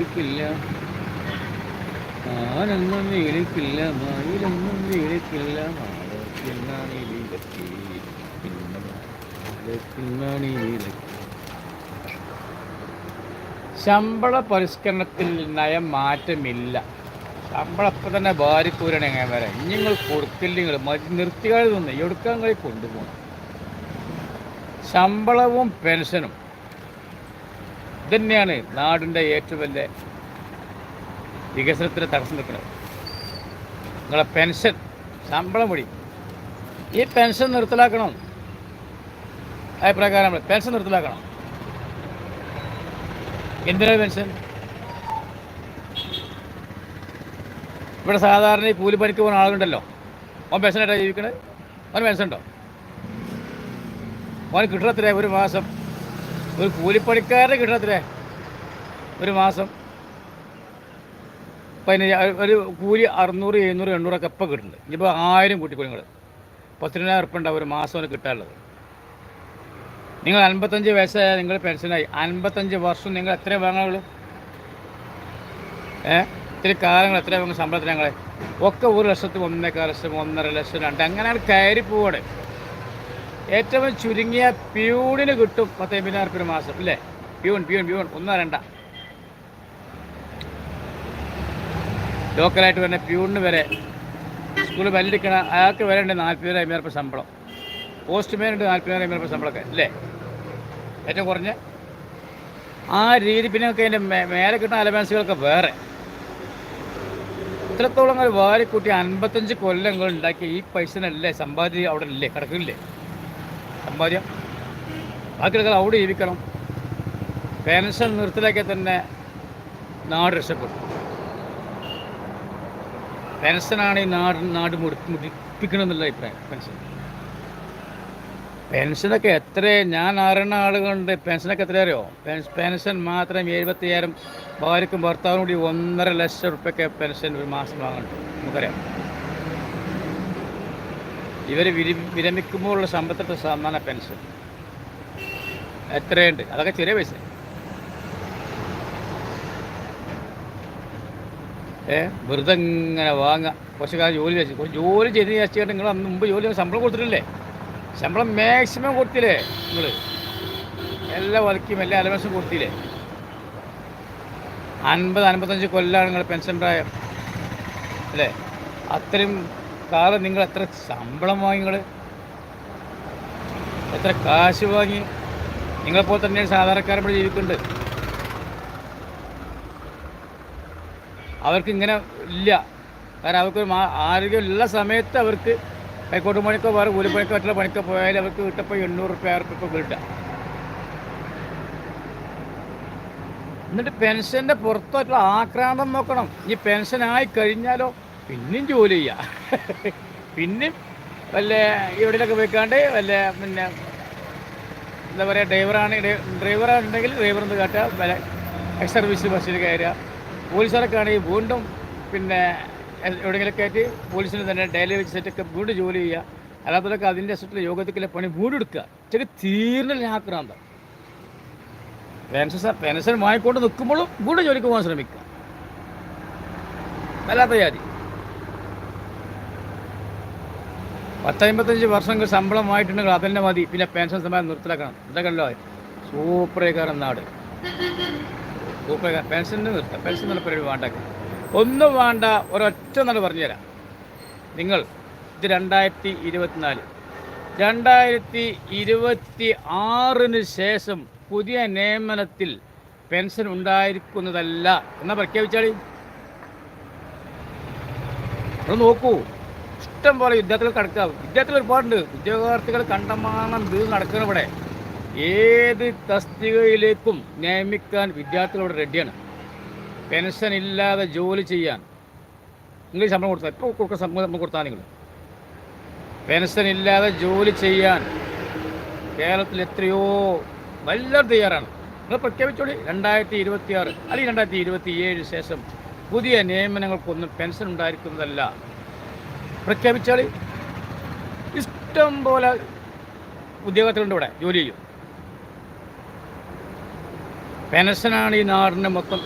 വിളിക്കില്ല. ആനൊന്നും വിളിക്കില്ല മയിലൊന്നും വിളിക്കില്ല. മാളത്തിനാണിയിലെത്തി മാളത്തിനാണിയിലെത്തി ശമ്പള പരിഷ്കരണത്തിൽ നയം മാറ്റമില്ല. ശമ്പളം ഇപ്പം തന്നെ ഭാര്യക്കൂരാണ് എങ്ങനെ വരാം ഇനി നിങ്ങൾ കൊടുക്കില്ല നിങ്ങൾ നിർത്തിയാൽ നിന്ന്. എടുക്കാൻ കളി കൊണ്ടുപോകണം. ശമ്പളവും പെൻഷനും. ഇതന്നെയാണ് നാടിന്റെ ഏറ്റവും വലിയ വികസനത്തിന് തടസ്സം നിൽക്കുന്നത്. നിങ്ങളെ പെൻഷൻ ശമ്പളം വഴി. ഈ പെൻഷൻ നിർത്തലാക്കണം. അഭിപ്രകാരം പെൻഷൻ നിർത്തലാക്കണം. എന്തിനാണ് പെൻഷൻ? ഇവിടെ സാധാരണ ഈ കൂലിപ്പണിക്ക് പോകുന്ന ആളുണ്ടല്ലോ അവൻ പെൻഷനായിട്ടാണ് ജീവിക്കണത്. അവന് പെൻഷൻ ഉണ്ടോ അവന് കിട്ടണത്രേ ഒരു മാസം ഒരു കൂലിപ്പണിക്കാരനെ കിട്ടണത്രേ? ഒരു മാസം. പതിനഞ്ച് ഒരു കൂലി അറുന്നൂറ് എഴുന്നൂറ് എണ്ണൂറൊക്കെ എപ്പോൾ കിട്ടുന്നുണ്ട് ഇനിയിപ്പോൾ ആയിരം കൂട്ടിക്കൊള്ളുങ്ങൾ പത്തിനായിരം ഉറുപ്പ ഉണ്ടാവും ഒരു മാസം അവന് കിട്ടാനുള്ളത്. നിങ്ങൾ അൻപത്തഞ്ച് വയസ്സായ നിങ്ങൾ പെൻഷനായി. അൻപത്തഞ്ച് വർഷം നിങ്ങൾ എത്ര വാങ്ങുള്ളൂ ഏ? ഇത്തിരി കാലങ്ങൾ എത്ര വാങ്ങും ശമ്പളത്തിന് ഞങ്ങളെ? ഒക്കെ ഒരു ലക്ഷത്തി ഒന്നേക്കാൽ ലക്ഷം ഒന്നര ലക്ഷം രണ്ട് അങ്ങനെയാണ് കയറി പോവാണ്. ഏറ്റവും ചുരുങ്ങിയ പ്യൂണിന് കിട്ടും പത്ത് എൺപതിനായിരം റുപ്യ ഒരു മാസം ഇല്ലേ പ്യൂൺ പ്യൂൺ പ്യൂൺ. ഒന്നോ രണ്ട ലോക്കലായിട്ട് വരുന്ന പ്യൂണിന് വരെ സ്കൂളിൽ ബെല്ലടിക്കണ അയാൾക്ക് വരെ ഉണ്ട് നാൽപ്പതിനായിരം അമ്പതിനായിരം റുപ്യ ശമ്പളം. പോസ്റ്റ്മാനുണ്ട് നാൽപ്പതിനായിരം അമ്പതിനായിരം റുപ്യ ശമ്പളമൊക്കെ അല്ലേ? ഏറ്റവും കുറഞ്ഞ? ആ രീതി പിന്നെ ഒക്കെ അതിന്റെ മേലെ കിട്ടുന്ന അലവൻസുകളൊക്കെ വേറെ. ഇത്രത്തോളം വാരിക്കൂട്ടി അൻപത്തഞ്ച് കൊല്ലങ്ങൾ ഉണ്ടാക്കി ഈ പൈസനല്ലേ സമ്പാദ്യം അവിടെ ഇല്ലേ കിടക്കില്ലേ സമ്പാദ്യം ബാക്കിയുള്ള അവിടെ ജീവിക്കണം പെൻഷൻ നിർത്തലാക്കിയാൽ തന്നെ നാട് രക്ഷപ്പെടും. പെൻഷനാണ് ഈ നാട് നാട് മുടി മുടിപ്പിക്കണം എന്നുള്ള അഭിപ്രായം പെൻഷൻ പെൻഷനൊക്കെ എത്ര ഞാൻ അറിയുന്ന ആളുകളുണ്ട് പെൻഷനൊക്കെ എത്ര അറിയോ? പെൻഷൻ മാത്രം എഴുപത്തിയായിരം ഭാര്യക്കും ഭർത്താവിനും കൂടി ഒന്നര ലക്ഷം റുപ്യൊക്കെ പെൻഷൻ ഒരു മാസം വാങ്ങുന്നുണ്ട് നമുക്കറിയാം. ഇവർ വിരി വിരമിക്കുമ്പോഴുള്ള സമ്പത്തിട്ട് ശതമാന പെൻഷൻ. എത്രയുണ്ട്? അതൊക്കെ ചെറിയ പൈസ. ഏ? വെറുതെ ഇങ്ങനെ വാങ്ങുക കുറച്ച് കാലം ജോലി വെച്ച്. കുറച്ച് ജോലി ചെയ്ത് വെച്ചിട്ട് നിങ്ങൾ അന്ന് മുമ്പ് ജോലി ശമ്പളം കൊടുത്തിട്ടില്ലേ? ശമ്പളം മാക്സിമം കൊടുത്തില്ലേ നിങ്ങൾ എല്ലാ വലക്കും എല്ലാ അലവൻസും കൊടുത്തില്ലേ? അൻപത് അൻപത്തഞ്ച് കൊല്ലാണ് നിങ്ങൾ പെൻഷൻ പ്രായം. അല്ലേ? അത്രയും കാലം നിങ്ങൾ എത്ര ശമ്പളം വാങ്ങി നിങ്ങൾ എത്ര കാശ് വാങ്ങി? നിങ്ങളെപ്പോലെ തന്നെയാണ് സാധാരണക്കാരൻ ഇവിടെ ജീവിക്കുന്നുണ്ട്. അവർക്ക് ഇങ്ങനെ ഇല്ല. കാരണം അവർക്ക് ആരോഗ്യമുള്ള സമയത്ത് അവർക്ക് കൈക്കോട്ട് പണിക്കോ വേറെ കൂലിപ്പണിക്കോ മറ്റുള്ള പണിക്കോ പോയാൽ അവർക്ക് കിട്ടപ്പോൾ എണ്ണൂറ് റുപ്യ റുപ്യ കിട്ടുക. എന്നിട്ട് പെൻഷന്റെ പുറത്തായിട്ടുള്ള ആക്രാന്തം നോക്കണം. ഈ പെൻഷൻ ആയി കഴിഞ്ഞാലോ? പിന്നെയും ജോലി ചെയ്യുക പിന്നെയും വല്ല എവിടെയൊക്കെ വെക്കാണ്ട് വല്ല പിന്നെ എന്താ പറയുക ഡ്രൈവറാണ് ഡ്രൈവറാണെന്നുണ്ടെങ്കിൽ ഡ്രൈവർ ഒന്ന് കാട്ടുക വല്ല എക്സ് സർവീസ് ബസ്സിൽ കയറുക. പോലീസുകാരൊക്കെ ആണെങ്കിൽ വീണ്ടും പിന്നെ എവിടെയെങ്കിലും കയറ്റി പോലീസിന് തന്നെ ഡെയിലി വെച്ച് സെറ്റൊക്കെ വീണ്ടും ജോലി ചെയ്യുക. അല്ലാത്തതൊക്കെ അതിന്റെ സെറ്റിൽ യോഗത്തിലെ പണി വീണ്ടും എടുക്കുക ചെറിയ തീർന്നില്ല ആക്രാന്തം. പെൻഷൻ പെൻഷൻ വാങ്ങിക്കൊണ്ട് നിൽക്കുമ്പോഴും വീണ്ടും ജോലിക്ക് പോകാൻ ശ്രമിക്കുക. അല്ലാത്ത ജാതി. പത്തമ്പത്തഞ്ച് വർഷങ്ങൾ ശമ്പളമായിട്ടുണ്ടെങ്കിൽ അതന്നെ മതി. പിന്നെ പെൻഷൻ സമയം നിർത്തലാക്കണം. ഇതൊക്കെയല്ലോ സൂപ്പറേക്കാരൻ നാട്. സൂപ്പർ പെൻഷന്റെ നിർത്താം. പെൻഷൻ എന്നുള്ള പരിപാടി വേണ്ടാക്കി. ഒന്നും വേണ്ട. ഒരൊറ്റ നാൾ പറഞ്ഞുതരാം. നിങ്ങൾ ഇത് രണ്ടായിരത്തി ഇരുപത്തിനാല് രണ്ടായിരത്തി ഇരുപത്തി ആറിന് ശേഷം പുതിയ നിയമനത്തിൽ പെൻഷൻ ഉണ്ടായിരിക്കുന്നതല്ല. എന്നാ പ്രഖ്യാപിച്ചാളി നോക്കൂ. ഇഷ്ടം പോലെ യുദ്ധത്തിൽ കിടക്കുക യുദ്ധത്തിൽ ഒരുപാടുണ്ട്. ഉദ്യോഗാർത്ഥികൾ കണ്ടമാനം ഇത് നടക്കണം ഇവിടെ. ഏത് തസ്തികയിലേക്കും നിയമിക്കാൻ വിദ്യാർത്ഥികൾ ഇവിടെ റെഡിയാണ് പെൻഷൻ ഇല്ലാതെ ജോലി ചെയ്യാൻ. നിങ്ങൾ ശമ്പളം കൊടുത്താൽ ഇപ്പോൾ കൊടുക്കുന്ന ശമ്പളം കൊടുത്താൽ നിങ്ങൾ. പെൻഷൻ ഇല്ലാതെ ജോലി ചെയ്യാൻ കേരളത്തിൽ എത്രയോ വല്ലതും തയ്യാറാണ്. നിങ്ങൾ പ്രഖ്യാപിച്ചോളി. രണ്ടായിരത്തി ഇരുപത്തി ആറ് അല്ലെങ്കിൽ രണ്ടായിരത്തി ഇരുപത്തി ഏഴിന് ശേഷം പുതിയ നിയമനങ്ങൾക്കൊന്നും പെൻഷൻ ഉണ്ടായിരിക്കുന്നതല്ല. പ്രഖ്യാപിച്ചാൽ ഇഷ്ടം പോലെ ഉദ്യോഗത്തിലുണ്ട് ഇവിടെ ജോലി ചെയ്യും. പെൻഷനാണ് ഈ നാടിന്റെ മൊത്തം